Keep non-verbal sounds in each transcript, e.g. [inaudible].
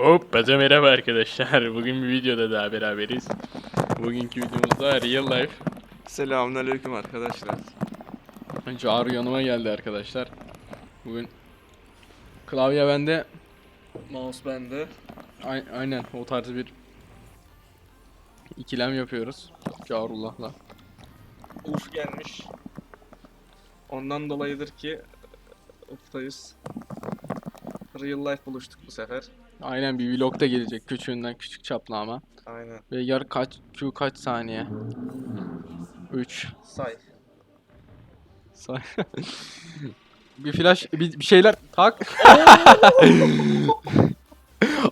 Hoppa merhaba arkadaşlar. [laughs] Bugün bir videoda daha beraberiz. Bugünkü videomuzda real life. Selamünaleyküm arkadaşlar. Çağrı yanıma geldi arkadaşlar. Bugün klavye bende. Mouse bende. A- aynen o tarz bir ikilem yapıyoruz. Çağrullah'la. Uf gelmiş. Ondan dolayıdır ki Uf'tayız. Real life buluştuk bu sefer. Aynen bir vlog da gelecek küçüğünden küçük çaplı ama. Aynen. Ve yar kaç Q kaç saniye? 3 Say. Say. [laughs] bir flash bir, bir şeyler tak. [laughs]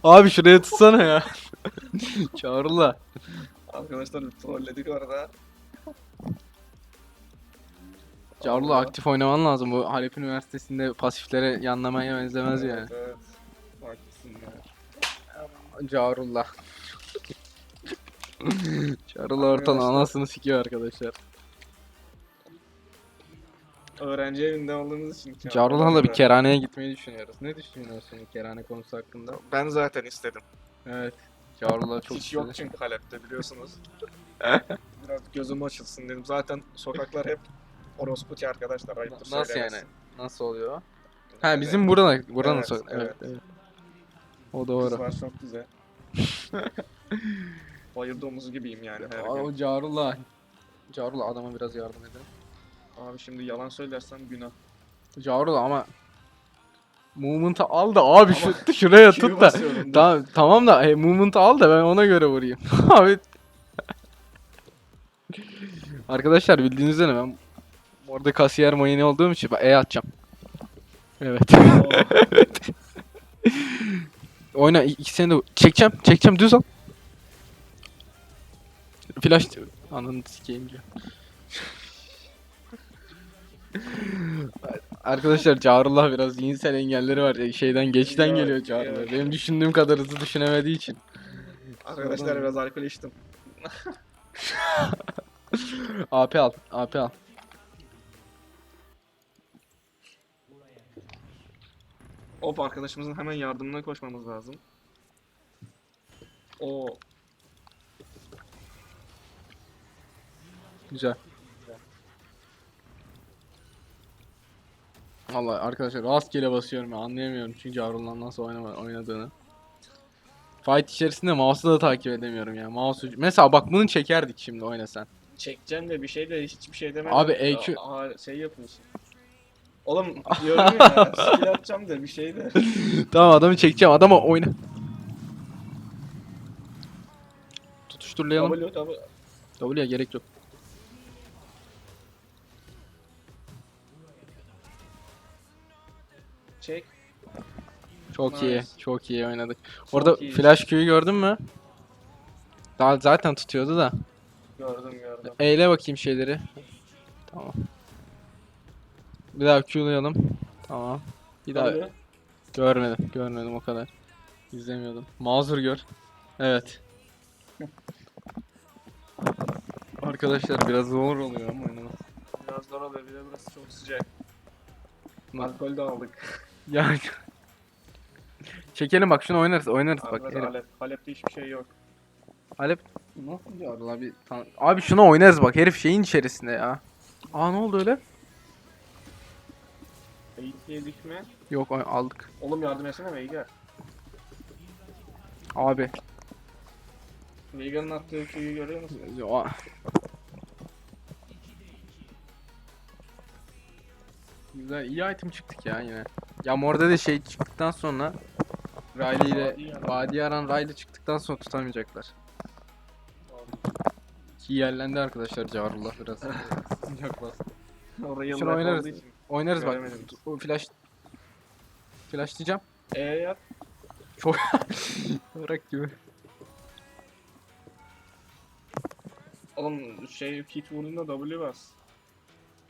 Abi şuraya tutsana ya. [laughs] Çağrıla. Arkadaşlar trolledik orada. Çağrıla aktif oynaman lazım. Bu Halep Üniversitesi'nde pasiflere yanlamaya benzemez yani. Evet, evet. Haklısın Çağrıla [laughs] ortadan Arkadaşlar. anasını sikiyor arkadaşlar. Öğrenci evinde olduğumuz için. Çağrıla'la bir kerhaneye gitmeyi düşünüyoruz. Ne düşünüyorsun kerhane konusu hakkında? Ben zaten istedim. Evet. Çağrıla çok Hiç yok istedi. çünkü Halep'te biliyorsunuz. [laughs] Biraz gözüm açılsın dedim. Zaten sokaklar hep orospuç arkadaşlar. Ayıptır Nasıl yani? söylemesi. Nasıl oluyor? Ha bizim buranın buranın Evet, sokak- evet, evet. evet. O doğru. Kızlar çok güzel. [laughs] Bayır domuzu gibiyim yani her Aa, gün. O Carula. Carula adama biraz yardım edin. Abi şimdi yalan söylersem günah. Carula ama Movement'ı al da abi şu [laughs] şuraya Q'yu tut da. basıyorum. Tamam tamam da hey, movement'ı al da ben ona göre vurayım. [laughs] abi. Arkadaşlar bildiğiniz üzere ben orada kasiyer mayını olduğum için ben E atacağım. Evet. Oyna ikisini de çekeceğim. Çekeceğim düz al. Flash ananı sikeyim diyor. [laughs] Arkadaşlar Çağrullah biraz zihinsel engelleri var. ya, Şeyden geçten Ya, geliyor Çağrullah. ya. Benim düşündüğüm kadar hızlı düşünemediği için. Arkadaşlar biraz alkol içtim. [laughs] AP al. AP al. Hop arkadaşımızın hemen yardımına koşmamız lazım. O Güzel. Vallahi arkadaşlar rastgele basıyorum ya anlayamıyorum çünkü Çağrullah'ın nasıl oynama, oynadığını. Fight içerisinde mouse'u da takip edemiyorum ya. Mouse mesela bak bunu çekerdik şimdi oynasan. çekeceğim de bir şey de hiçbir şey demedim. Abi, EQ şey yapıyorsun. Oğlum diyorum ya [laughs] skill atacağım da bir şey de. tamam adamı çekeceğim. Adama oyna. Tutuşturlayalım. W W. W'ye gerek yok. Çek. Çok iyi. Nice. Çok iyi oynadık. Orada iyi. flash Q'yu gördün mü? Daha zaten tutuyordu da. Gördüm gördüm. Eyle bakayım şeyleri. Tamam. Bir daha Q'layalım. Tamam. Bir daha W. görmedim. Görmedim o kadar. İzlemiyordum. Mazur gör. Evet. Arkadaşlar biraz zor oluyor ama oynamak. Biraz zor oluyor bir de burası çok sıcak. Ne? Alkol de aldık. [laughs] Yani. Çekelim bak şunu oynarız oynarız bak. Arkadaşlar herif. Halep, Halep'te hiçbir şey yok. Halep nasıl diyorlar abi? Abi şuna oynarız bak herif şeyin içerisinde ya. Aa ne oldu öyle? Eğit yedik mi? Yok aldık. Oğlum yardım etsene Veigar. Abi. Veigar'ın attığı Q'yu görüyor musun? Ya- Güzel iyi item çıktık ya yine. Ya orada da şey çıktıktan sonra Riley ile Vadi Yaran Riley çıktıktan sonra tutamayacaklar. Ki yerlendi arkadaşlar Carullah biraz. [laughs] Sıcak bastı. Orayı Şunu oynarız. Oynarız bak. Göremedim. O flash Flash diyeceğim. E yap. [laughs] Bırak gibi. Oğlum şey kit vurduğunda W bas.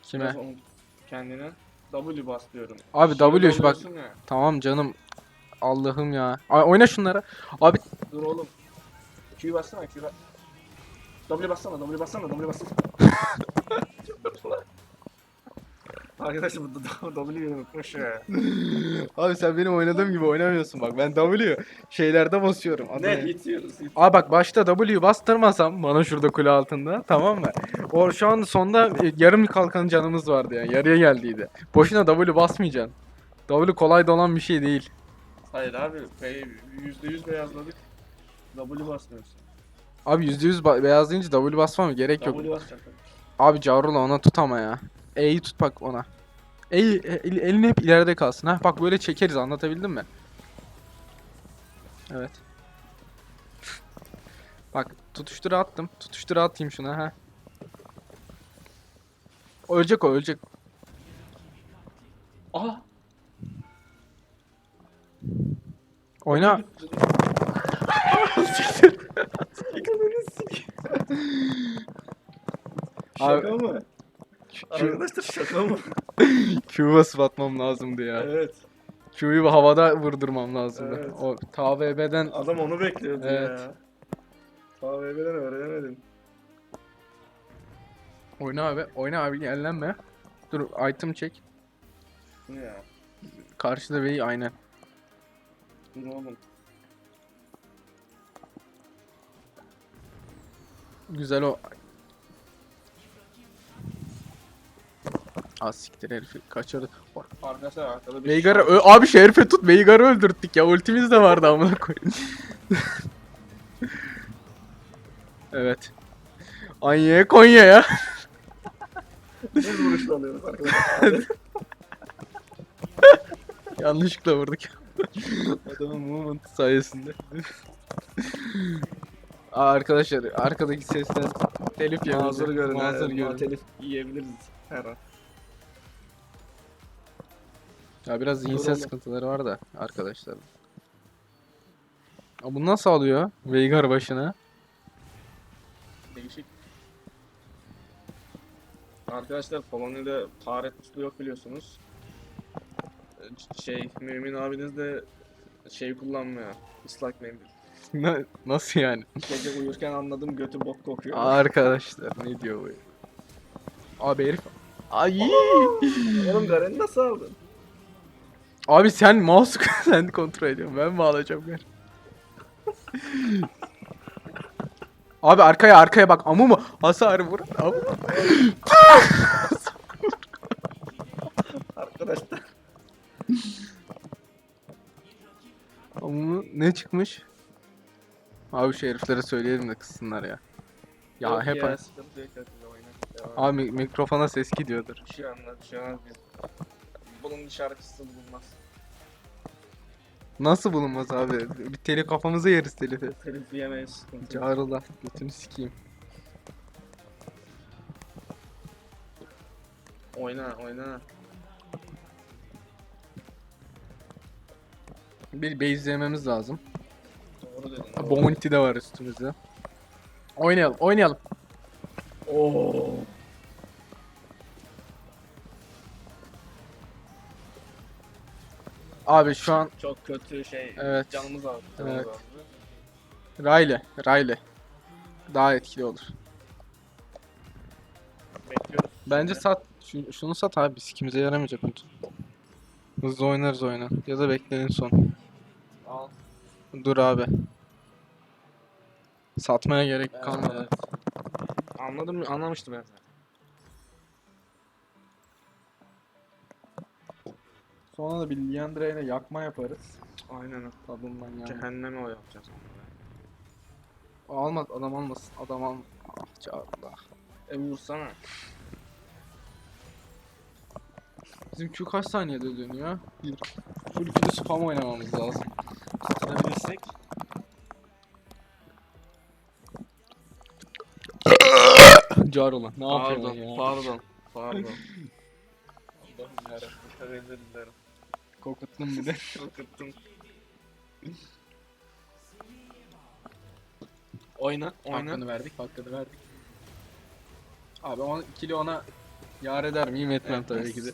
Kime? Biraz onu Kendine. W bas diyorum. Abi Shield W şu bak. ya. Tamam canım. Allah'ım ya. Ay, oyna şunlara. Abi Dur oğlum. Q'yu bassana Q'yu bas. W bassana W bassana W bassana. [laughs] [laughs] Arkadaşlar bu [laughs] W'yi unutmuş ya. Abi sen benim oynadığım gibi oynamıyorsun bak. Ben W şeylerde basıyorum. Adı Ne hit. Abi bak başta W bastırmasam bana şurada kule altında tamam mı? O şu an sonda e, yarım kalkan canımız vardı yani yarıya geldiydi. Boşuna W basmayacaksın. W kolay da olan bir şey değil. Hayır abi be- %100 beyazladık. W basmıyorsun. Abi %100 ba- beyazlayınca W basmam gerek yok. W basacak. Abi Cavrula ona tut ama ya. E'yi tut bak ona. E'yi el, elin hep ileride kalsın ha. Bak böyle çekeriz anlatabildim mi? Evet. bak tutuştura attım. Tutuştura atayım şuna ha. Ölecek o ölecek. Aha. Oyna. Şaka mı? Arkadaşlar [laughs] şaka mı? Q'ya basıp atmam lazımdı ya. evet. Q'yu havada vurdurmam lazımdı. Evet. O TVB'den Adam onu bekliyordu Evet. ya. KVB'den öğrenemedim. oyna abi. Oyna abi yerlenme. Dur item çek. Bu ne ya? Karşıda V'yi aynen. Dur oğlum. Güzel o. Az siktir herifi kaçırdı. Arkadaşlar arkada bir Veigar'ı ö- abi şu herifi tut Veigar'ı öldürttük ya ultimiz de vardı amına koyayım. [laughs] evet. Anye Konya ya. Biz vuruşla alıyoruz arkadaşlar. [laughs] Yanlışlıkla vurduk. Adamın movement sayesinde. Aa, arkadaşlar arkadaki sesten telif yemedi. Mazur görün. Mazur görün. Telif yiyebiliriz her an. Ya biraz zihinsel sıkıntıları var da arkadaşlar. Aa, bunu nasıl alıyor? Veigar başına. Değişik. Arkadaşlar Polonya'da taharet musluğu yok biliyorsunuz. Ee, Şey, Mümin abiniz de şey kullanmıyor. Islak mendil. [laughs] Na- nasıl yani? Gece uyurken anladım götü bok kokuyor. Arkadaşlar ne diyor bu? Abi herif. Ay. Oğlum Garen'i nasıl aldın? Abi sen mouse [laughs] sen kontrol ediyorsun. Ben mi alacağım ben? Abi arkaya arkaya bak. Amu mu? Hasar vur. Amu. Arkadaşlar. Amu mu? Ne çıkmış? Abi şu heriflere söyleyelim de kızsınlar ya. Ya Yok hep ya, sıkıntı yok, hadi oyna. Devam. abi mi- mikrofona ses gidiyordur. Şu anda, şu an biz... Bunun şarkısı bulunmaz. Nasıl bulunmaz abi? Bir teli kafamıza yeriz telifi. Telif yemeyiz, sıkıntı yok. Çağrıla. Götünü sikeyim. Oyna, oyna. Bir base yememiz lazım. Doğru dedin. doğru. Bounty de var üstümüzde. Oynayalım, oynayalım. Oo. Abi şu an Çok kötü şey. Evet. Canımız aldı. Canımız Evet. Riley, Riley. Daha etkili olur. Bekliyoruz. Bence sat, şu- şunu sat abi, sikimize yaramayacak bu. Hızlı oynarız oyunu. Ya da bekleyin son. Al. Dur abi. Satmaya gerek Evet, kalmadı. evet. Anladım, anlamıştım ben. Sonra da bir Liandra ile yakma yaparız. Aynen. Tadından yani. Cehenneme o yapacağız. Almaz, adam almasın. Adam al. Ah çağırdı. E vursana. Bizim Q kaç saniyede dönüyor? Bir. Full Q'de spam oynamamız lazım. Tutabilirsek. Carola. [coughs] Ne yapıyorsun Pardon, ya? pardon, pardon. [laughs] Allah'ım yarabbim, özür dilerim. Kokuttum bir de. [laughs] Korkuttum. Oyna, oyna. Hakkını verdik, hakkını verdik. Abi on, ikili ona yar eder miyim etmem tabii ki de.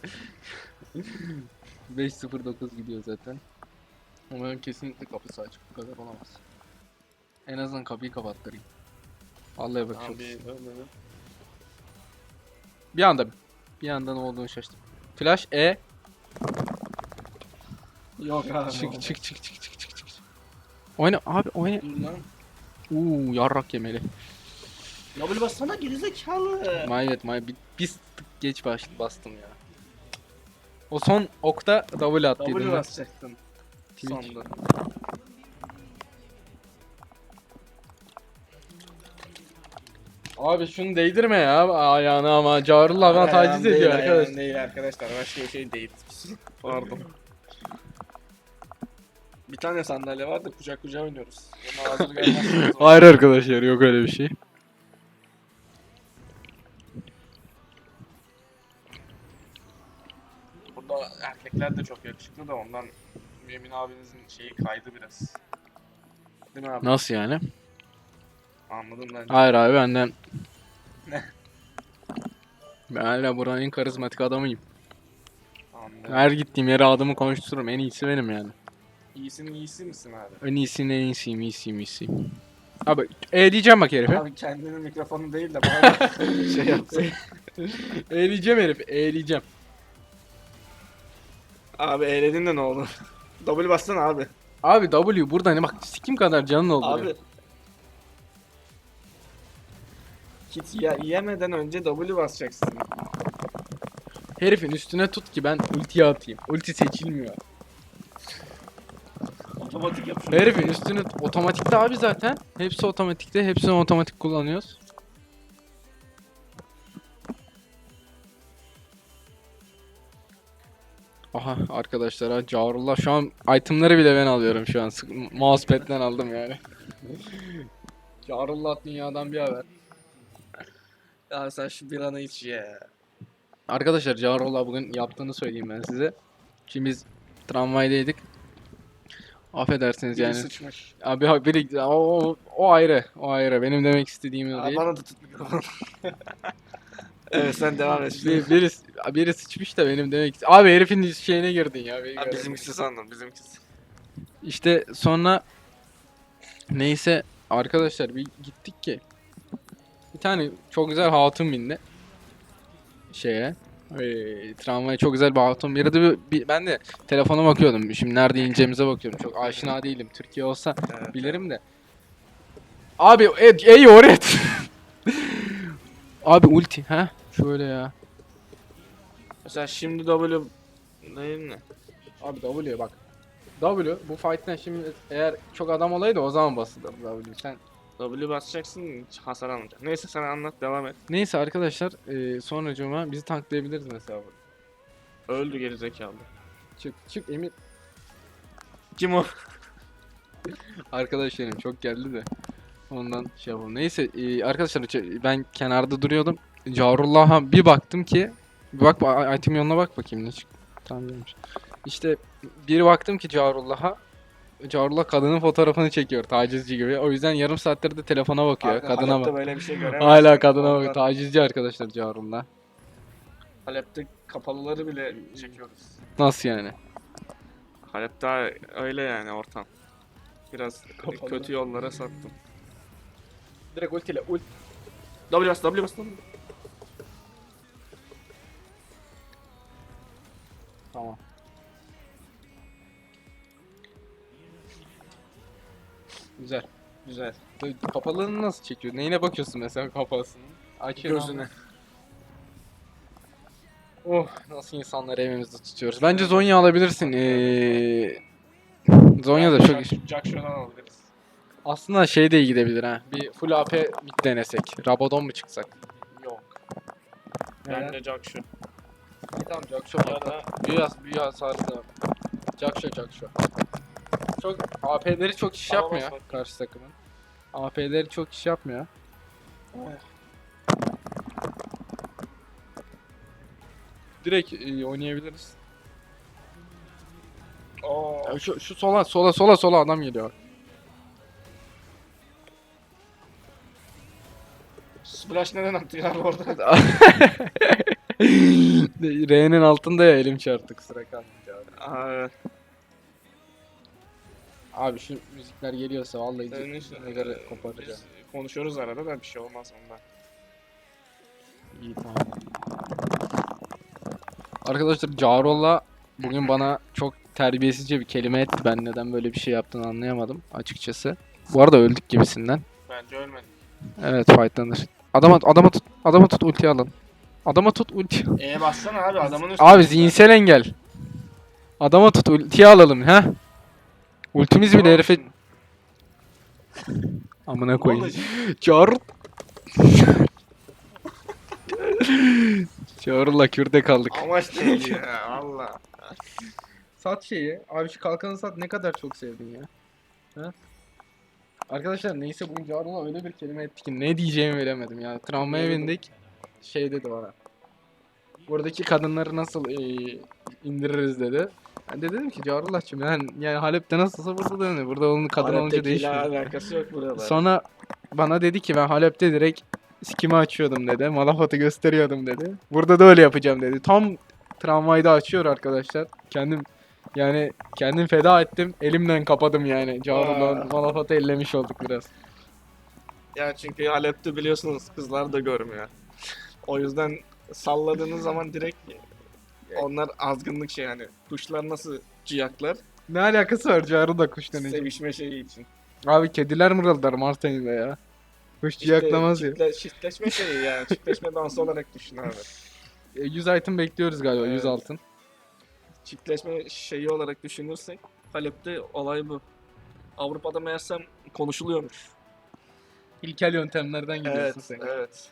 [laughs] 5-0-9 gidiyor zaten. Ben kesinlikle kapısı açık. Bu kadar olamaz. En azından kapıyı kapattırayım. Vallahi bak çok Abi. Bir anda bir anda ne olduğunu şaştım. Flash E. Yok abi. Çık çık çık çık çık çık çık. Oyna abi oyna. Dur lan. Uuu yarrak yemeli. W bassana gerizekalı. Bad my bir, bir tık geç baş, bastım ya. O son okta double attıydım. W basacaktın. Sonda. Abi şunu değdirme ya ayağına ama Carullah bana taciz ediyor değil, arkadaş. ayağım değil arkadaşlar. Başka bir şey değil. Pardon. Bir tane sandalye vardı kucak kucağa oynuyoruz. Hazır [laughs] Hayır arkadaşlar yok öyle bir şey. Burada erkekler de çok yakışıklı da ondan Mümin abinizin şeyi kaydı biraz. Değil mi abi? Nasıl yani? Anladım ben. Hayır abi benden. [laughs] Ben hala buranın en karizmatik adamıyım. Anladım. Her gittiğim yere adımı konuştururum. En iyisi benim yani. İyisinin iyisi misin abi? En iyisinin en iyisiyim, iyisiyim, iyisiyim. Abi e diyeceğim bak herife. Abi kendinin mikrofonu değil de [laughs] bana şey yapsın. e diyeceğim herif, e diyeceğim. Abi eğledin de ne oldu? [laughs] W bassana abi. Abi W burada hani bak sikim kadar canın oldu. Abi. Kit ya yemeden önce W basacaksın. Herifin üstüne tut ki ben ultiye atayım. Ulti seçilmiyor. Otomatik yap Herifin üstüne otomatikte abi zaten. Hepsi otomatikte. Hepsini otomatik kullanıyoruz. Aha arkadaşlar ha Carullah şu an itemları bile ben alıyorum şu an. Mousepad'den aldım yani. [laughs] Carullah dünyadan bir haber. Ya sen şu bir anı iç ya. Arkadaşlar Carullah bugün yaptığını söyleyeyim ben size. Şimdi biz tramvaydaydık. Affedersiniz Biri yani. sıçmış. Abi ha- biri o, o, o ayrı. O ayrı. Benim demek istediğim o Abi değil. bana da tut mikrofonu. [laughs] evet sen [laughs] devam et. Bir, biri, biri sıçmış da benim demek ist- Abi herifin şeyine girdin ya. beni Abi gördün. bizimkisi sandım bizimkisi. İşte sonra neyse arkadaşlar bir gittik ki bir tane çok güzel hatun bindi şeye ee, tramvaya çok güzel bir hatun. Bir, bir, bir- ben de telefona bakıyordum. Şimdi nerede ineceğimize bakıyorum. Çok aşina değilim. Türkiye olsa Evet. bilirim de. Abi ey, ey öğret abi ulti ha? Şöyle ya. Mesela şimdi W değil mi? abi W bak. W bu fight'ten şimdi eğer çok adam olaydı o zaman basılır W. Sen W basacaksın hasar almayacak. Neyse sen anlat devam et. Neyse arkadaşlar e, sonracığıma bizi tanklayabiliriz mesela. burada. Öldü gerizekalı. Çık çık Emir. Kim o? [laughs] Arkadaşlarım çok geldi de. Ondan şey yapalım. Neyse e, arkadaşlar ç- ben kenarda duruyordum. Carullah'a bir baktım ki bir bak ba- item yoluna bak bakayım ne çık. Tamam gelmiş. İşte bir baktım ki Carullah'a Carullah kadının fotoğrafını çekiyor tacizci gibi. O yüzden yarım saattir de telefona bakıyor. Abi, kadına Halep'te bak. böyle bir şey göremezsin. Hala kadına bakıyor. Tacizci arkadaşlar Carullah. Halep'te kapalıları bile çekiyoruz. Nasıl yani? Halep'te öyle yani ortam. Biraz Kapalı. kötü yollara sattım. Direkt ultiyle ult. W bas, W bas. W. Tamam. Güzel. Güzel. Kapalığını nasıl çekiyor? Neyine bakıyorsun mesela kapalısının? Açıyorum. Gözüne. Oh nasıl insanları evimizde tutuyoruz. Bence Zonya alabilirsin. Ee, Zonya da çok Jack- Jack şuradan alabiliriz. aslında şey de iyi gidebilir ha. Bir full AP mid denesek. Rabadon mu çıksak? Yok. Neden? Bence Jack şu. İyi tamam Jackshot Ya hatta. da Büyü, has- büyü hasarı da. Jackshot Jackshot. Çok AP'leri çok iş yapmıyor bak. karşı takımın. AP'leri çok iş yapmıyor. Direkt e, oynayabiliriz. Oo. Ya Şu, şu sola sola sola sola adam geliyor. Splash neden attı orada? [laughs] R'nin altında ya elim çarptı sıra kalmadı abi. Aa, evet. Abi şu müzikler geliyorsa vallahi Senin için- neleri koparacağım. Biz konuşuyoruz arada da bir şey olmaz ondan. İyi tamam. Arkadaşlar Carolla bugün bana çok terbiyesizce bir kelime etti. Ben neden böyle bir şey yaptığını anlayamadım açıkçası. Bu arada öldük gibisinden. Bence ölmedim. Evet fightlanır. Adama adama tut adama tut ulti alın. Adama tut ulti. E'ye bassana abi adamın üstüne. Abi zihinsel engel. Adama tut ultiyi alalım ha. Ultimiz bile herife amına koyayım. Çağır. Çağırla kürde kaldık. Amaç değil ya valla. Sat şeyi. Abi şu kalkanı sat ne kadar çok sevdin ya. Ha? Arkadaşlar neyse bugün Çağrı'na öyle bir kelime etti ki ne diyeceğimi veremedim ya. Travmaya bindik. Şey dedi bana. Buradaki kadınları nasıl eee, indiririz dedi. Ben de dedim ki Carullah'cığım yani, yani Halep'te nasılsa burada da öyle. Burada onun kadın olunca Halep'tekiyle değişmiyor. alakası yok burada. Sonra bana dedi ki ben Halep'te direkt sikimi açıyordum dedi. Malafat'ı gösteriyordum dedi. Burada da öyle yapacağım dedi. Tam tramvayda açıyor arkadaşlar. Kendim yani kendim feda ettim. Elimden kapadım yani. Carullah'ın. Malafat'ı ellemiş olduk biraz. Ya çünkü Halep'te biliyorsunuz kızlar da görmüyor. [laughs] O yüzden salladığınız zaman direkt onlar azgınlık şey yani. Kuşlar nasıl ciyaklar? Ne alakası var Carullah kuş deneyecek? Sevişme şeyi için. Abi kediler mırıldar Martin'de ya. Kuş ciyaklamaz ya. çiftle- çiftleşme şeyi yani. Çiftleşme dansı olarak düşün abi. [laughs] E, 100 item bekliyoruz galiba 100 Evet. altın. Çiftleşme şeyi olarak düşünürsek Halep'te olay bu. Avrupa'da meğersem konuşuluyormuş. İlkel yöntemlerden gidiyorsun Evet, sen. evet.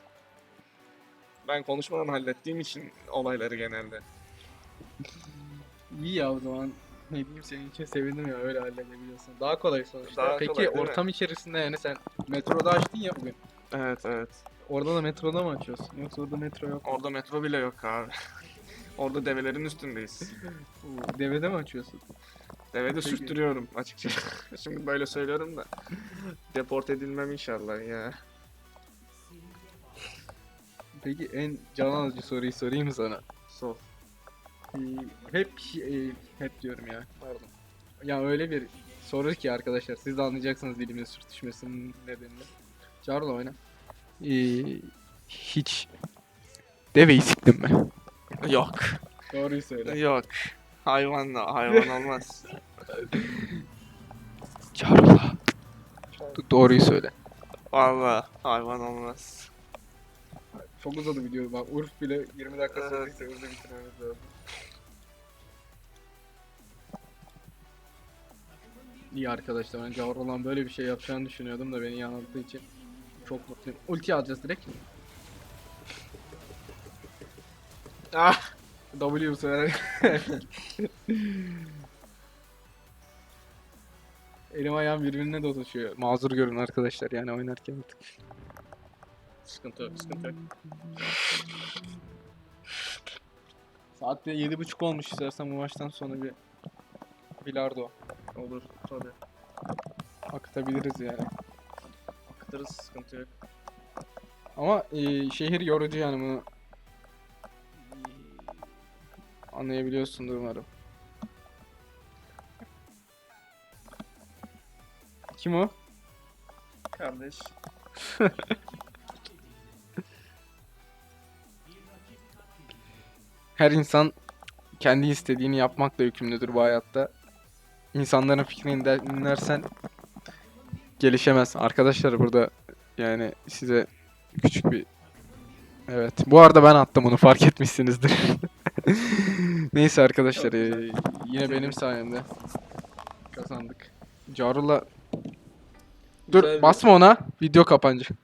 Ben konuşmadan hallettiğim için olayları genelde. İyi ya o zaman. Ne diyeyim senin için sevindim ya öyle halledebiliyorsun. Daha kolay sonuçta. Daha Peki kolay, değil mi? ortam içerisinde yani sen metroda açtın ya bugün. Evet, evet. Orada da metroda mı açıyorsun? Yoksa orada metro yok. Orada metro bile yok abi. [laughs] Orada develerin üstündeyiz. [laughs] Oo, Devede mi açıyorsun? Devede Peki. sürttürüyorum açıkçası. [laughs] Şimdi böyle söylüyorum da. Deport edilmem inşallah ya. Peki en can alıcı soruyu sorayım mı sana? Sor. Ee, hep e, hep diyorum ya. Pardon. Ya öyle bir soru ki arkadaşlar siz de anlayacaksınız dilimin sürtüşmesinin nedenini. Carlo oyna. Ee, hiç deveyi siktin mi? Yok. Doğruyu söyle. Yok. Hayvan hayvan olmaz. Carlo. Doğruyu söyle. Vallahi hayvan olmaz. Çok uzadı video. Bak Urf bile 20 dakika Evet. sürdüyse hızlı bitirmemiz lazım. İyi arkadaşlar ben Cavur olan böyle bir şey yapacağını düşünüyordum da beni yanılttığı için çok mutluyum. Ulti alacağız direkt. Ah! W bu sefer. [laughs] Elim ayağım birbirine dolaşıyor. Mazur görün arkadaşlar yani oynarken bir tık. Sıkıntı yok, sıkıntı yok. Saat de 7.30 olmuş istersen bu maçtan sonra bir bilardo Olur, tabii. akıtabiliriz yani. Akıtırız, sıkıntı yok. Ama e, şehir yorucu yani bunu anlayabiliyorsundur umarım. Kim o? Kardeş. [laughs] Her insan kendi istediğini yapmakla yükümlüdür bu hayatta. İnsanların fikrini dinler- dinlersen gelişemez. Arkadaşlar burada yani size küçük bir Evet. Bu arada ben attım onu fark etmişsinizdir. [laughs] Neyse arkadaşlar eee, yine benim sayemde kazandık. Carul'la Dur basma ona. Video kapanacak.